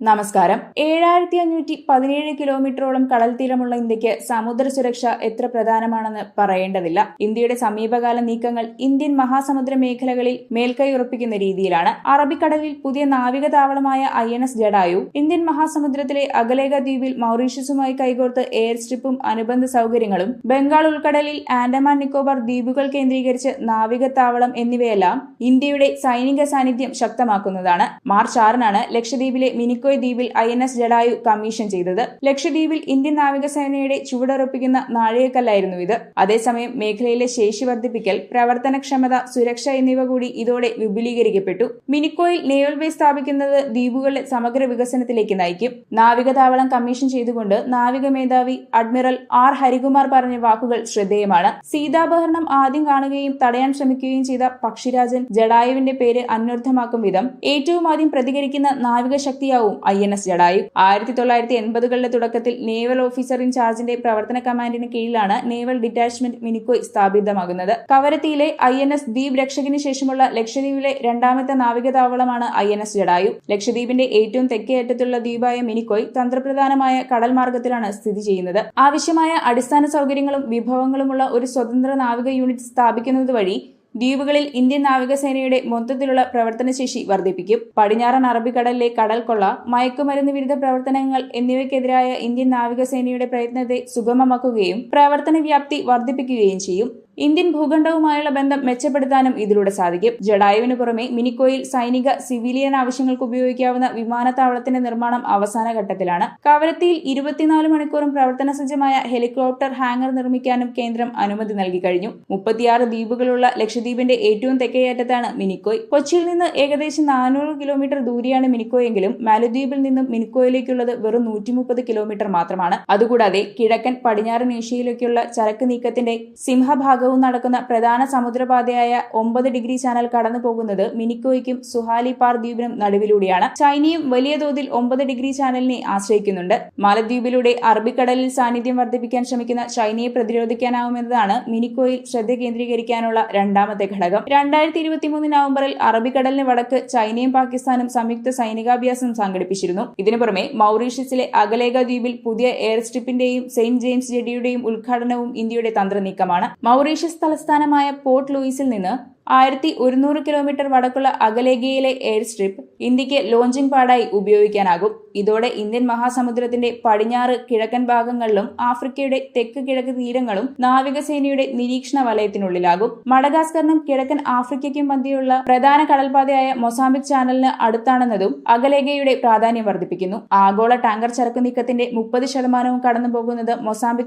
നമസ്കാരം. ഏഴായിരത്തി അഞ്ഞൂറ്റി പതിനേഴ് കിലോമീറ്ററോളം കടൽ തീരമുള്ള ഇന്ത്യയ്ക്ക് സമുദ്ര സുരക്ഷ എത്ര പ്രധാനമാണെന്ന് പറയേണ്ടതില്ല. ഇന്ത്യയുടെ സമീപകാല നീക്കങ്ങൾ ഇന്ത്യൻ മഹാസമുദ്ര മേഖലകളിൽ മേൽക്കൈ ഉറപ്പിക്കുന്ന രീതിയിലാണ്. അറബിക്കടലിൽ പുതിയ നാവിക താവളമായ I N S Jatayu Indian മഹാസമുദ്രത്തിലെ അഗലേഖ ദ്വീപിൽ മൗറീഷ്യസുമായി കൈകോർത്ത് എയർ സ്ട്രിപ്പും അനുബന്ധ സൗകര്യങ്ങളും ബംഗാൾ ഉൾക്കടലിൽ ആൻഡമാൻ നിക്കോബാർ ദ്വീപുകൾ കേന്ദ്രീകരിച്ച് നാവിക താവളം എന്നിവയെല്ലാം ഇന്ത്യയുടെ സൈനിക സാന്നിധ്യം ശക്തമാക്കുന്നതാണ്. മാർച്ച് ആറിനാണ് ലക്ഷദ്വീപിലെ മിനിക്കോയ് ദ്വീപിൽ I N S Jatayu commission ചെയ്തത്. ലക്ഷദ്വീപിൽ ഇന്ത്യൻ നാവികസേനയുടെ ചുവടുറപ്പിക്കുന്ന നാഴികക്കല്ലായിരുന്നു ഇത്. അതേസമയം മേഖലയിലെ ശേഷി വർദ്ധിപ്പിക്കൽ പ്രവർത്തനക്ഷമത സുരക്ഷ എന്നിവ കൂടി ഇതോടെ വിപുലീകരിക്കപ്പെട്ടു. മിനിക്കോയിൽ നേവൽ ബേസ് സ്ഥാപിക്കുന്നത് ദ്വീപുകളുടെ സമഗ്ര വികസനത്തിലേക്ക് നയിക്കും. നാവിക താവളം കമ്മീഷൻ ചെയ്തുകൊണ്ട് നാവിക മേധാവി അഡ്മിറൽ ആർ. ഹരികുമാർ പറഞ്ഞ വാക്കുകൾ ശ്രദ്ധേയമാണ്. സീതാപഹരണം ആദ്യം കാണുകയും തടയാൻ ശ്രമിക്കുകയും ചെയ്ത പക്ഷിരാജൻ ജഡായുവിന്റെ പേര് അന്വർത്ഥമാക്കും വിധം ഏറ്റവും ആദ്യം പ്രതികരിക്കുന്ന നാവിക ശക്തിയാവും ഐ എൻ എസ് ജഡായു. ആയിരത്തി തൊള്ളായിരത്തി എൺപതുകളുടെ തുടക്കത്തിൽ നേവൽ ഓഫീസർ ഇൻചാർജിന്റെ പ്രവർത്തന കമാൻഡിന് കീഴിലാണ് നേവൽ ഡിറ്റാച്ച്മെന്റ് മിനിക്കോയ് സ്ഥാപിതമാകുന്നത്. കവരത്തിയിലെ ഐ എൻ എസ് ദ്വീപ് രക്ഷകിന് ശേഷമുള്ള ലക്ഷദ്വീപിലെ രണ്ടാമത്തെ നാവിക താവളമാണ് ഐ എൻ എസ് ജഡായു. ലക്ഷദ്വീപിന്റെ ഏറ്റവും തെക്കേയറ്റത്തുള്ള ദ്വീപായ മിനിക്കോയ് തന്ത്രപ്രധാനമായ കടൽ മാർഗത്തിലാണ് സ്ഥിതി ചെയ്യുന്നത്. ആവശ്യമായ അടിസ്ഥാന സൗകര്യങ്ങളും വിഭവങ്ങളുമുള്ള ഒരു സ്വതന്ത്ര നാവിക യൂണിറ്റ് സ്ഥാപിക്കുന്നത് വഴി ദ്വീപുകളിൽ ഇന്ത്യൻ നാവികസേനയുടെ മൊത്തത്തിലുള്ള പ്രവർത്തനശേഷി വർദ്ധിപ്പിക്കും. പടിഞ്ഞാറൻ അറബിക്കടലിലെ കടൽക്കൊള്ള മയക്കുമരുന്ന് വിരുദ്ധ പ്രവർത്തനങ്ങൾ എന്നിവയ്ക്കെതിരായ ഇന്ത്യൻ നാവികസേനയുടെ പ്രയത്നത്തെ സുഗമമാക്കുകയും പ്രവർത്തന വ്യാപ്തി വർദ്ധിപ്പിക്കുകയും ചെയ്യും. ഇന്ത്യൻ ഭൂഖണ്ഡവുമായുള്ള ബന്ധം മെച്ചപ്പെടുത്താനും ഇതിലൂടെ സാധിക്കും. ജഡായുവിന് പുറമെ മിനിക്കോയിൽ സൈനിക സിവിലിയൻ ആവശ്യങ്ങൾക്ക് ഉപയോഗിക്കാവുന്ന വിമാനത്താവളത്തിന്റെ നിർമ്മാണം അവസാന ഘട്ടത്തിലാണ്. കവരത്തിയിൽ ഇരുപത്തിനാല് മണിക്കൂറും പ്രവർത്തന സജ്ജമായ ഹെലികോപ്റ്റർ ഹാങ്ങർ നിർമ്മിക്കാനും കേന്ദ്രം അനുമതി നൽകി കഴിഞ്ഞു. മുപ്പത്തിയാറ് ദ്വീപുകളുള്ള ലക്ഷദ്വീപിന്റെ ഏറ്റവും തെക്കേയറ്റത്താണ് മിനിക്കോയ്. കൊച്ചിയിൽ നിന്ന് ഏകദേശം നാനൂറ് കിലോമീറ്റർ ദൂരെയാണ് മിനിക്കോയെങ്കിലും മാലദ്വീപിൽ നിന്നും മിനിക്കോയിലേക്കുള്ളത് വെറും നൂറ്റി മുപ്പത് കിലോമീറ്റർ മാത്രമാണ്. അതുകൂടാതെ കിഴക്കൻ പടിഞ്ഞാറൻ ഏഷ്യയിലേക്കുള്ള ചരക്ക് നീക്കത്തിന്റെ സിംഹഭാഗവും നടക്കുന്ന പ്രധാന സമുദ്രപാതയായ ഒമ്പത് ഡിഗ്രി ചാനൽ കടന്നു പോകുന്നത് മിനിക്കോയ്ക്കും സുഹാലിപാർ ദ്വീപിനും നടുവിലൂടെയാണ്. ചൈനയും വലിയ തോതിൽ ഒമ്പത് ഡിഗ്രി ചാനലിനെ ആശ്രയിക്കുന്നുണ്ട്. മാലദ്വീപിലൂടെ അറബിക്കടലിൽ സാന്നിധ്യം വർദ്ധിപ്പിക്കാൻ ശ്രമിക്കുന്ന ചൈനയെ പ്രതിരോധിക്കാനാവുമെന്നതാണ് മിനിക്കോയിൽ ശ്രദ്ധ കേന്ദ്രീകരിക്കാനുള്ള രണ്ടാമത്തെ ഘടകം. രണ്ടായിരത്തി ഇരുപത്തിമൂന്ന് നവംബറിൽ അറബിക്കടലിന് വടക്ക് ചൈനയും പാകിസ്ഥാനും സംയുക്ത സൈനികാഭ്യാസം സംഘടിപ്പിച്ചിരുന്നു. ഇതിനു പുറമെ മൗറീഷ്യസിലെ അഗലേഗ ദ്വീപിൽ പുതിയ എയർ സ്ട്രിപ്പിന്റെയും സെയിന്റ് ജെയിംസ് ജെഡിയുടെയും ഉദ്ഘാടനവും ഇന്ത്യയുടെ തന്ത്രനീക്കമാണ്. മൗറീഷ്യസ് തലസ്ഥാനമായ പോർട്ട് ലൂയിസിൽ നിന്ന് ആയിരത്തി ഒരുന്നൂറ് കിലോമീറ്റർ വടക്കുള്ള അഗലേഗയിലെ എയർ സ്ട്രിപ്പ് ഇന്ത്യയ്ക്ക് ലോഞ്ചിംഗ് പാടായി ഉപയോഗിക്കാനാകും. ഇതോടെ ഇന്ത്യൻ മഹാസമുദ്രത്തിന്റെ പടിഞ്ഞാറ് കിഴക്കൻ ഭാഗങ്ങളിലും ആഫ്രിക്കയുടെ തെക്ക് കിഴക്ക് തീരങ്ങളും നാവികസേനയുടെ നിരീക്ഷണ വലയത്തിനുള്ളിലാകും മഡഗാസ്കറിനും കിഴക്കൻ ആഫ്രിക്കയ്ക്കും മധ്യയുള്ള പ്രധാന കടൽപാതയായ മൊസാംബിക് ചാനലിന് അടുത്താണെന്നതും അകലേഖയുടെ പ്രാധാന്യം വർദ്ധിപ്പിക്കുന്നു. ആഗോള ടാങ്കർ ചരക്കു നീക്കത്തിന്റെ മുപ്പത് ശതമാനവും കടന്നു പോകുന്നത്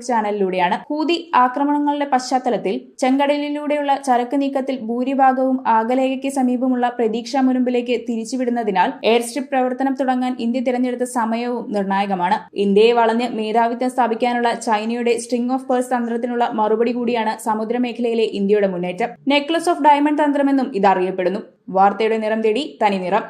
ചാനലിലൂടെയാണ്. ഹൂതി ആക്രമണങ്ങളുടെ പശ്ചാത്തലത്തിൽ ചെങ്കടലിലൂടെയുള്ള ചരക്ക് നീക്കത്തിൽ ഭൂരിഭാഗവും ആകലേഖയ്ക്ക് സമീപമുള്ള പ്രതീക്ഷാ മുൻപിലേക്ക് തിരിച്ചുവിടുന്നതിനാൽ എയർ സ്ട്രിപ്പ് പ്രവർത്തനം തുടങ്ങാൻ ഇന്ത്യ തിരഞ്ഞെടുത്ത സമയവും നിർണായകമാണ്. ഇന്ത്യയെ വളഞ്ഞ് മേധാവിത്വം സ്ഥാപിക്കാനുള്ള ചൈനയുടെ സ്ട്രിംഗ് ഓഫ് പേഴ്സ് തന്ത്രത്തിനുള്ള മറുപടി കൂടിയാണ് സമുദ്രമേഖലയിലെ ഇന്ത്യയുടെ മുന്നേറ്റം. നെക്ലസ് ഓഫ് ഡയമണ്ട് തന്ത്രമെന്നും ഇത് അറിയപ്പെടുന്നു വാർത്തയുടെ നിറം തേടി തനി നിറം